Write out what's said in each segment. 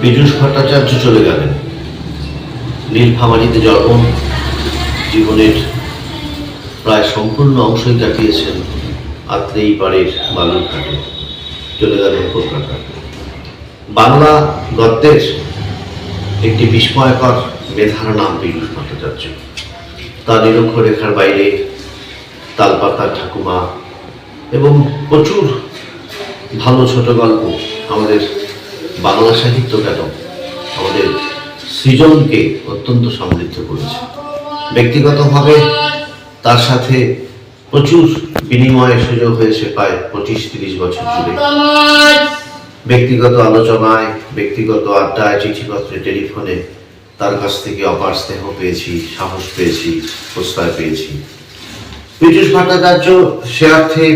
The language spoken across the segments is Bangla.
পীযূষ ভট্টাচার্য চলে গেলেন। নীলফামারিতে জন্ম জীবনের প্রায় সম্পূর্ণ অংশই কাটিয়েছেন আত্রেই পাড়ের বালুরঘাটে, চলে গেলেন কলকাতা। বাংলা গদ্যের একটি বিস্ময়কর মেধার নাম পীযূষ ভট্টাচার্য। তার নিরক্ষরেখার বাইরে তালপাতা, ঠাকুমা এবং প্রচুর ভালো ছোট গল্প আমাদের বাংলা সাহিত্য কেন আমাদের সৃজনকে অত্যন্ত সমৃদ্ধ করেছে। ব্যক্তিগতভাবে তার সাথে প্রচুর বিনিময়ের সুযোগ হয়েছে প্রায় পঁচিশ তিরিশ বছর জুড়ে। ব্যক্তিগত আলোচনায়, ব্যক্তিগত আড্ডায়, চিঠিপত্রে, টেলিফোনে তার কাছ থেকে অপার স্নেহ পেয়েছি, সাহস পেয়েছি প্রস্তাব পেয়েছি। পীযুষ ভট্টাচার্য সে অর্থে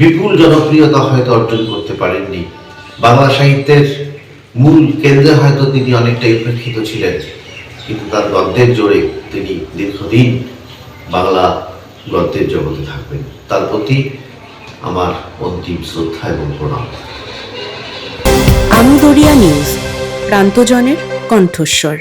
বিপুল জনপ্রিয়তা হয়তো অর্জন করতে পারেননি। বাংলা সাহিত্যের মূল কেন্দ্রে হয়তো তিনি অনেকটা উপেক্ষিত ছিলেন, কিন্তু তার গদ্যের জোরে তিনি দীর্ঘদিন বাংলা গদ্যের জগতে থাকবেন। তার প্রতি আমার অন্তিম শ্রদ্ধা এবং প্রণাম। আমদরিয়া নিউজ, প্রান্তজনের কণ্ঠস্বর।